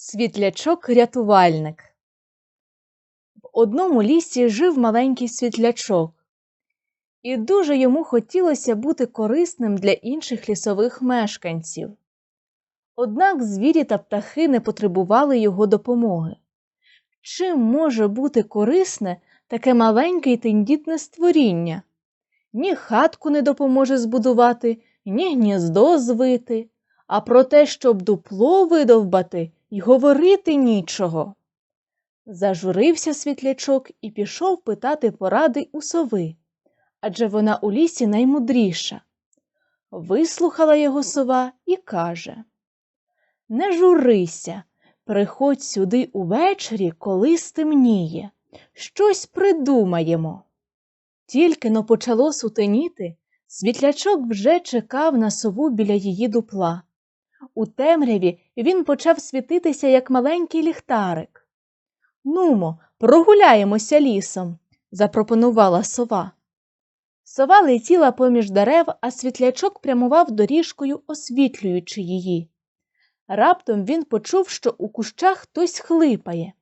Світлячок-рятувальник. В одному лісі жив маленький світлячок, і дуже йому хотілося бути корисним для інших лісових мешканців. Однак звірі та птахи не потребували його допомоги. Чим може бути корисне таке маленьке й тендітне створіння? Ні хатку не допоможе збудувати, ні гніздо звити, а про те, щоб дупло видовбати, й говорити нічого. Зажурився світлячок і пішов питати поради у сови, адже вона у лісі наймудріша. Вислухала його сова і каже Не журися, приходь сюди увечері, коли стемніє. Щось придумаємо. Тільки но почало сутеніти, світлячок вже чекав на сову біля її дупла. У темряві він почав світитися, як маленький ліхтарик. Нумо, прогуляємося лісом, запропонувала сова. Сова летіла поміж дерев, а світлячок прямував доріжкою, освітлюючи її. Раптом він почув, що у кущах хтось хлипає.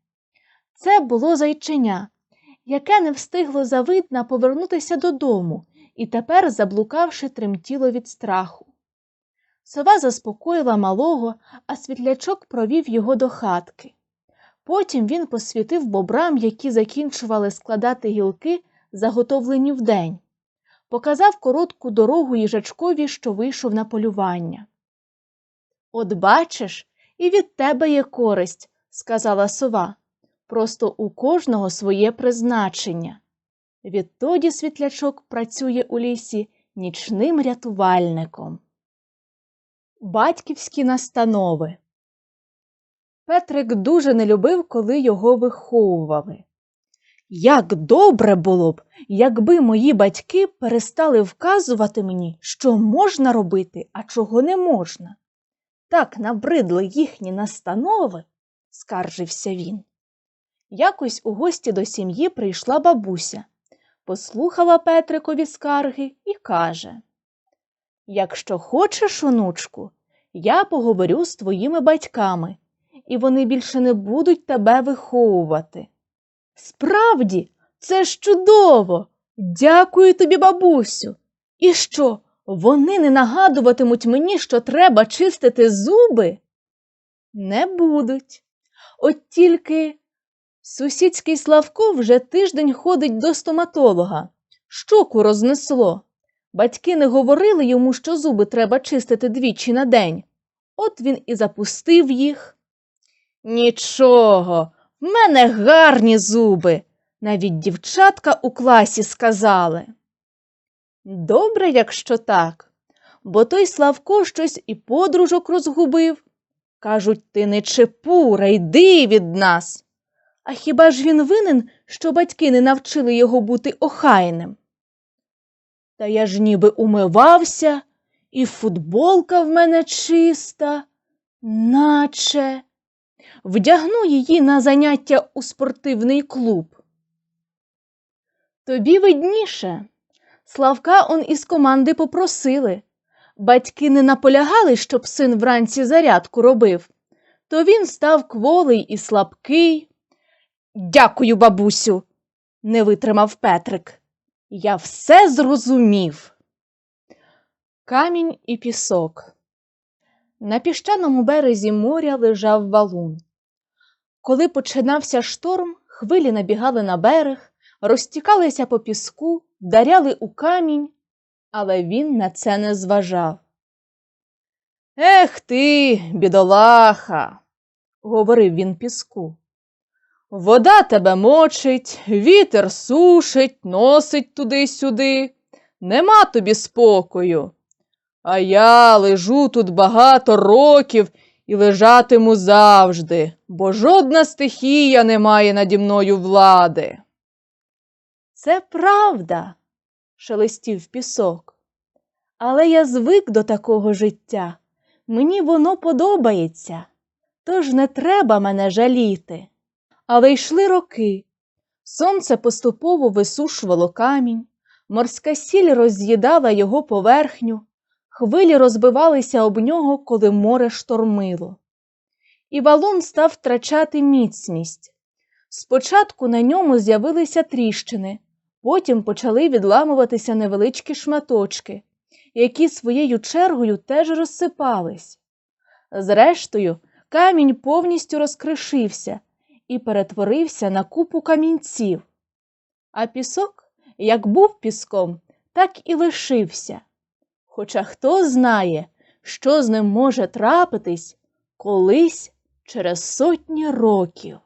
Це було зайченя, яке не встигло завидна повернутися додому і тепер, заблукавши, тремтіло від страху. Сова заспокоїла малого, а світлячок провів його до хатки. Потім він посвітив бобрам, які закінчували складати гілки, заготовлені вдень. Показав коротку дорогу їжачкові, що вийшов на полювання. От бачиш, і від тебе є користь, сказала сова. Просто у кожного своє призначення. Відтоді світлячок працює у лісі нічним рятувальником. Батьківські настанови Петрик дуже не любив, коли його виховували. Як добре було б, якби мої батьки перестали вказувати мені, що можна робити, а чого не можна. Так набридли їхні настанови, скаржився він. Якось у гості до сім'ї прийшла бабуся, послухала Петрикові скарги і каже Якщо хочеш, онучку, я поговорю з твоїми батьками, і вони більше не будуть тебе виховувати. Справді, це ж чудово. Дякую тобі, бабусю. І що, вони не нагадуватимуть мені, що треба чистити зуби? Не будуть. От тільки сусідський Славко вже тиждень ходить до стоматолога. Щоку рознесло. Батьки не говорили йому, що зуби треба чистити двічі на день. От він і запустив їх. Нічого, в мене гарні зуби, навіть дівчатка у класі сказали. Добре, якщо так, бо той Славко щось і подружок розгубив. Кажуть, ти не чепура, йди від нас. А хіба ж він винен, що батьки не навчили його бути охайним? Та я ж ніби умивався, і футболка в мене чиста, наче вдягну її на заняття у спортивний клуб. Тобі видніше. Славка он із команди попросили. Батьки не наполягали, щоб син вранці зарядку робив, то він став кволий і слабкий. Дякую, бабусю, не витримав Петрик. Я все зрозумів. Камінь і пісок. На піщаному березі моря лежав валун. Коли починався шторм, хвилі набігали на берег, розтікалися по піску, вдаряли у камінь, але він на це не зважав. Ех ти, бідолаха, говорив він піску. Вода тебе мочить, вітер сушить, носить туди-сюди. Нема тобі спокою. А я лежу тут багато років і лежатиму завжди, бо жодна стихія не має наді мною влади. Це правда, шелестів пісок. Але я звик до такого життя. Мені воно подобається, тож не треба мене жаліти. Але йшли роки. Сонце поступово висушувало камінь, морська сіль роз'їдала його поверхню, хвилі розбивалися об нього, коли море штормило. і валун став втрачати міцність. Спочатку на ньому з'явилися тріщини, потім почали відламуватися невеличкі шматочки, які своєю чергою теж розсипались. Зрештою, камінь повністю розкришився і перетворився на купу камінців. А пісок, як був піском, так і лишився. Хоча хто знає, що з ним може трапитись колись через сотні років.